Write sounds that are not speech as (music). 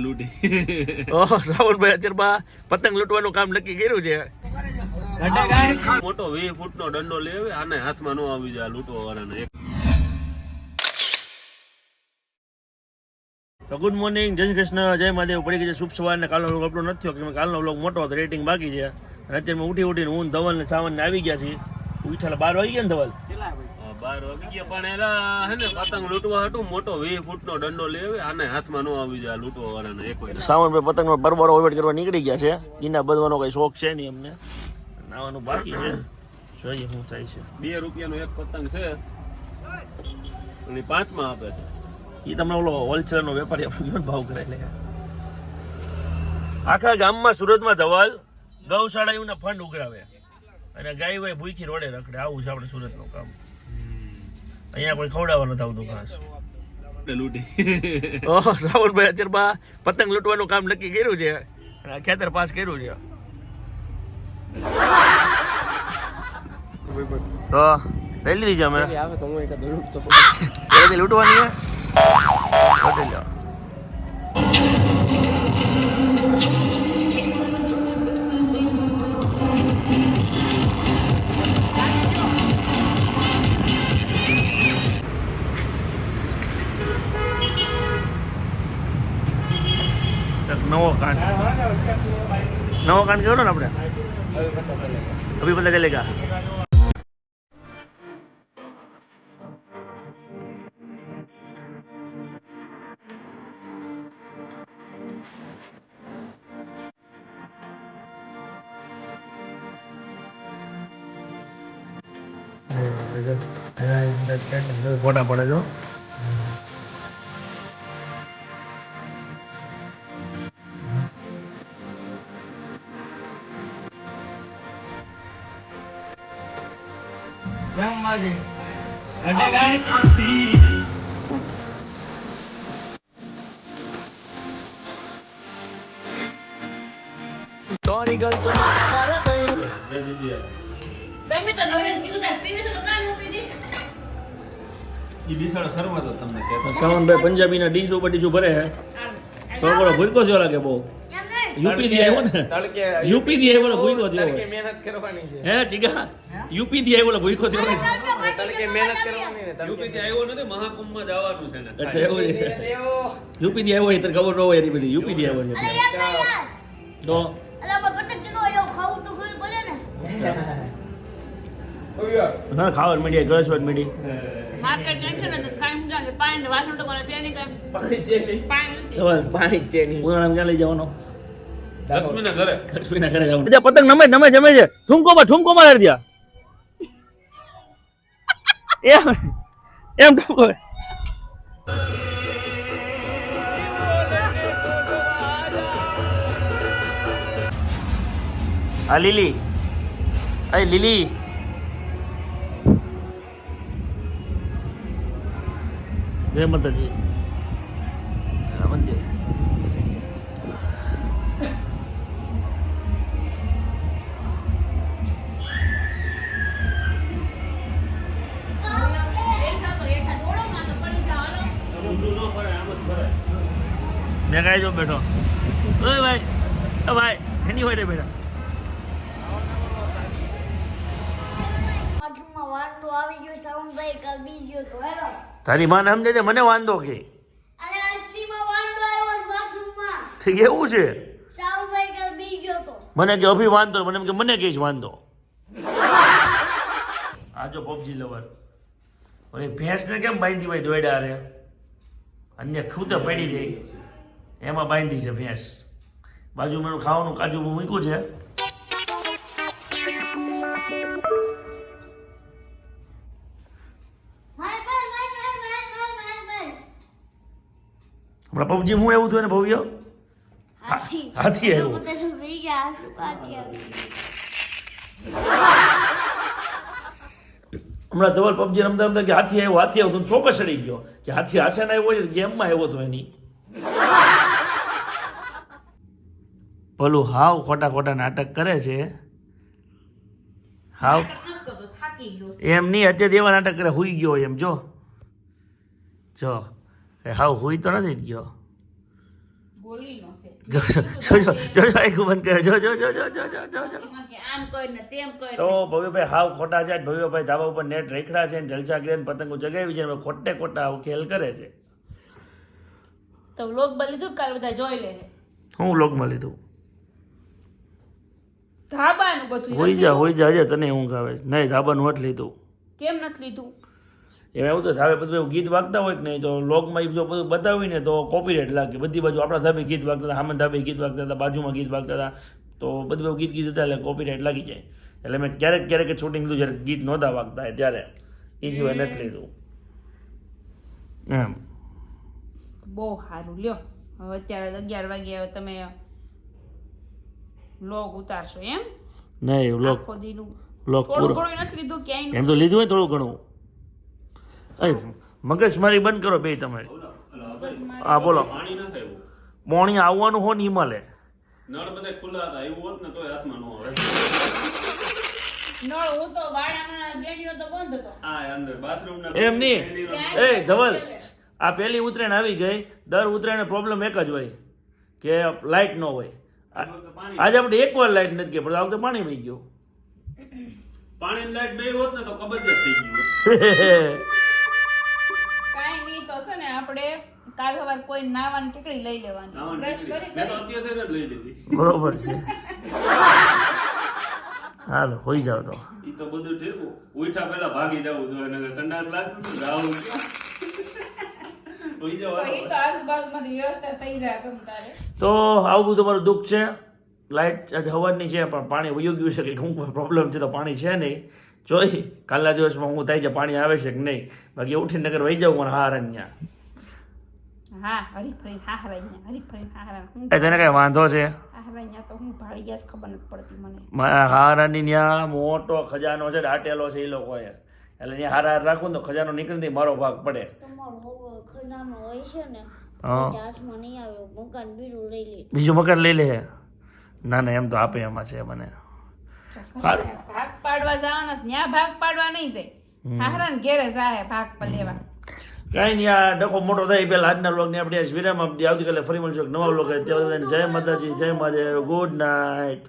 લૂંટી. (laughs) ઓહો શ્રાવણભાઈ અત્યારમાં પતંગ લૂંટવાનું કામ નક્કી કર્યું છે. મોટો વીસ ફૂટ નો દંડો લેવે આને હાથમાં નો આવી જાય લૂંટવા વાળાને તો ગુડ મોર્નિંગ જય શ્રી કૃષ્ણ જય મહાદેવ. પડી ગઈ છે શુભ સવાર ને કાલનો વ્લોગ અપલોડ નથી થયો કે કાલનો વ્લોગ મોટો હતો રેટિંગ બાકી છે. અને અત્યારે ઉઠી ઉઠીને હું ધવલ ને સાવન ને આવી ગયા છીએ. ઉઠાલા બાર વાગી ગયા ને ધવલ? બાર વાગી ગયા પણ એલા હે ને પતંગ લૂંટવા હતું મોટો વીસ ફૂટ નો દંડો લેવે આને હાથમાં નો આવી જાય લૂંટવા વાળાને એક હોય સાવનભાઈ પતંગનો બરબરો ઓવેટ કરવા નીકળી ગયા છે. ગીના બધવાનો કઈ શોખ છે નહીં અમને? નાવાનું બાકી છે. જોઈએ શું થાય છે. બે રૂપિયાનો એક પતંગ છે. અને પાંચમાં આપે છે. એ તમને ઓલો હોલસેલનો વેપારી આપણો ભાવ કરે લે. આખા ગામમાં સુરતમાં ધવાલ ગૌશાળા એવું ફંડ ઉઘરાવે. અને ગાય વાય ભૂખી રોડે રખડે. આવું છે આપણે સુરતનું કામ. અહીંયા કોઈ ખવડાવવા નથી આવતું ખાસ. લૂંટી. ઓહો શ્રાવણભાઈ બા પતંગ લૂંટવાનું કામ નક્કી કર્યું છે. અને ખેતર પાસ કર્યું છે. તો લઈ લીધી છે અમે. લૂંટવાની છે? નવો કાંડ નવો કાંડ કેવો ને આપણે અભી પતા ચલેગા ફોટા પડે છો આવે Sorry, તો નવરે કીધું ને તમને પંજાબી ના ડીશ ઉપર ડીશું ભરે છે સરવાળો ભૂલકો જો લાગે બહુ. યુપી થી છે. હે જીગા જવાનું મીડી પાણી છે નહીં. ઉનાળામાં ક્યાં લઈ જવાનો? લક્ષ્મીના ઘરે લક્ષ્મીના ઘરે જવાનું પતંગ નમે નમે જમે છે ઠુમકો માં ઠુમકો મારી એમ એમ ઠુમકો આ લીલી. અય લીલી. જય માતાજી. કાંઈ જો બેઠો. ઓય ભાઈ ઓ ભાઈ એની હોય રે બેઠા. તારી માને સમજે છે મને વાંધો કે. ઠીક એવું છે? મને કે અભી વાંધો મને એમ કે મને કે વાંધો. આ જો પબજી લવર. ભેંસને કેમ બાંધી હોય દોડ્યા રે અન્ય ખુદ પડી જાય. એમાં બાંધી છે ભેંસ. બાજુ મેળું ખાવાનું કાજુ મૂક્યું છે. હમણાં પબજી હું એવું થયું ને ભવ્ય? હાથી. આવ્યું. હમણાં ધવલ પબજી રમતા રમતા કે હાથી આવ્યો હાથી આવ્યો તો ચોક્કસ ચડી ગયો. કે હાથી હાસે ના આવ્યો ગેમમાં આવ્યો હતો એની. ભલું હાવ ખોટા ખોટા નાટક કરે છે હાવ એમ નહીં અત્યારે એવા નાટક કરે હુઈ ગયો એમ જો જો હાવ હુઈ તો નથી જ ગયો તો ભવ્યભાઈ હાવ ખોટા છે ભવ્યભાઈ ધાબા ઉપર નેટ રેખડા છે જલસા કરીને પતંગો જગાવી છે ખોટે ખોટા ખેલ કરે છે તો લોક બલી કાલ બધા જોઈ લે હું લોક લીધું ધાબાનું બધું હોઈ જા હોઈ જા હજે તને ઊંઘ આવે. નહીં ધાબાનું નથી લીધું. કેમ નથી લીધું? એમાં એવું તો ધાબે બધું એવું ગીત વાગતા હોય કે નહીં તો લોગમાં ઈ જો બધું બતાવીને તો કોપીરાઇટ લાગે. બધી બાજુ આપણા ધાબે ગીત વાગતા હતા સામે ધાબે ગીત વાગતા હતા બાજુમાં ગીત વાગતા હતા તો બધું ગીત ગીત હતા એટલે કોપીરાઇટ લાગી જાય. એટલે મેં ક્યારેક ક્યારેક શૂટિંગ લીધું જ્યારે ગીત નહોતા વાગતા ત્યારે. એ સિવાય નથી લીધું. એમ. બહુ સારું. લ્યો હવે અત્યારે અગિયાર વાગે હવે તમે લોગ ઉતારશો એમ? નહીં લોક આખો દીનું થોડું પૂરો. ઘણું નથી લીધું ક્યાંય એમ તો લીધું હોય થોડું ઘણું. અય મગજ મારી બંધ કરો બે તમે. હા બોલો. પાણી આવવાનું હો ને મળે. નળ બધા ખુલ્લા હતા એવું હોત ને તોય હાથમાં ન આવે. નળ હું તો બાળાના બેડીનો તો બંધ હતો. આ અંદર બાથરૂમ ના એમ નહીં એ ધવલ આ પહેલી ઉત્તરાયણ આવી ગઈ. દર ઉત્તરાયણ પ્રોબ્લેમ એક જ હોય કે લાઇટ ન હોય. આજે આપણે એક વાર લાઈટ નથી ગઈ પણ આ વખતે પાણી વહી ગયું. પાણી લાઈટ બે હોત ને તો કબજ થઈ ગયું કાઈ નહીં તો છે ને આપણે કાલ સવાર કોઈ નાવાની ટીકડી લઈ લેવાની. બ્રશ કરી મેં તો અત્યારે લઈ લીધી. બરોબર છે. હાલ હોઈ જાવ તો. ઈ તો બધું ઠેકો. ઉઠા પહેલા ભાગી જવું જો નગર સંડાસ લાગતું ને જાવું હોઈ જાવ તો એ તો વ્યવસ્થા થઈ જાય તમ તારે. તો આવું બધું તમારું દુઃખ છે. લાઇટ આજે હવાની છે પણ પાણી વયું ગયું છે કે શું પ્રોબ્લેમ છે તો પાણી છે નહીં. જોઈ કાલના દિવસમાં હું થાય છે પાણી આવે છે કે નહીં? બાકી ઉઠીને નગર વહી જાઉં પણ હા રન્યા તને કઈ વાંધો છે? હાહરાઈ તો હું ભાળી ગયા છે ખબર નથી પડતી મારા હારાની ત્યાં મોટો ખજાનો છે દાટેલો છે એ લોકોએ. એટલે ત્યાં હાર હાર રાખું ને તો ખજાનો નીકળી મારો ભાગ પડે. તમારો ખજાનો હોય છે ને બીજું મકાન લઈ લે. ના ના એમ તો આપે એમાં છે મને. ભાગ પાડવા જવાના છે. ત્યાં ભાગ પાડવા નહીં જાય. હાહરા ને ઘેરે જાય ભાગ પર લેવા. કાંઈ નહીં આ ડખો મોટો થાય પેલા આજના બ્લોગને આપણે આજ વિરામ આપી દઈએ. આવતીકાલે ફરી મળશું એક નવા બ્લોગ ત્યાં જય માતાજી જય મહાદેવ ગુડ નાઇટ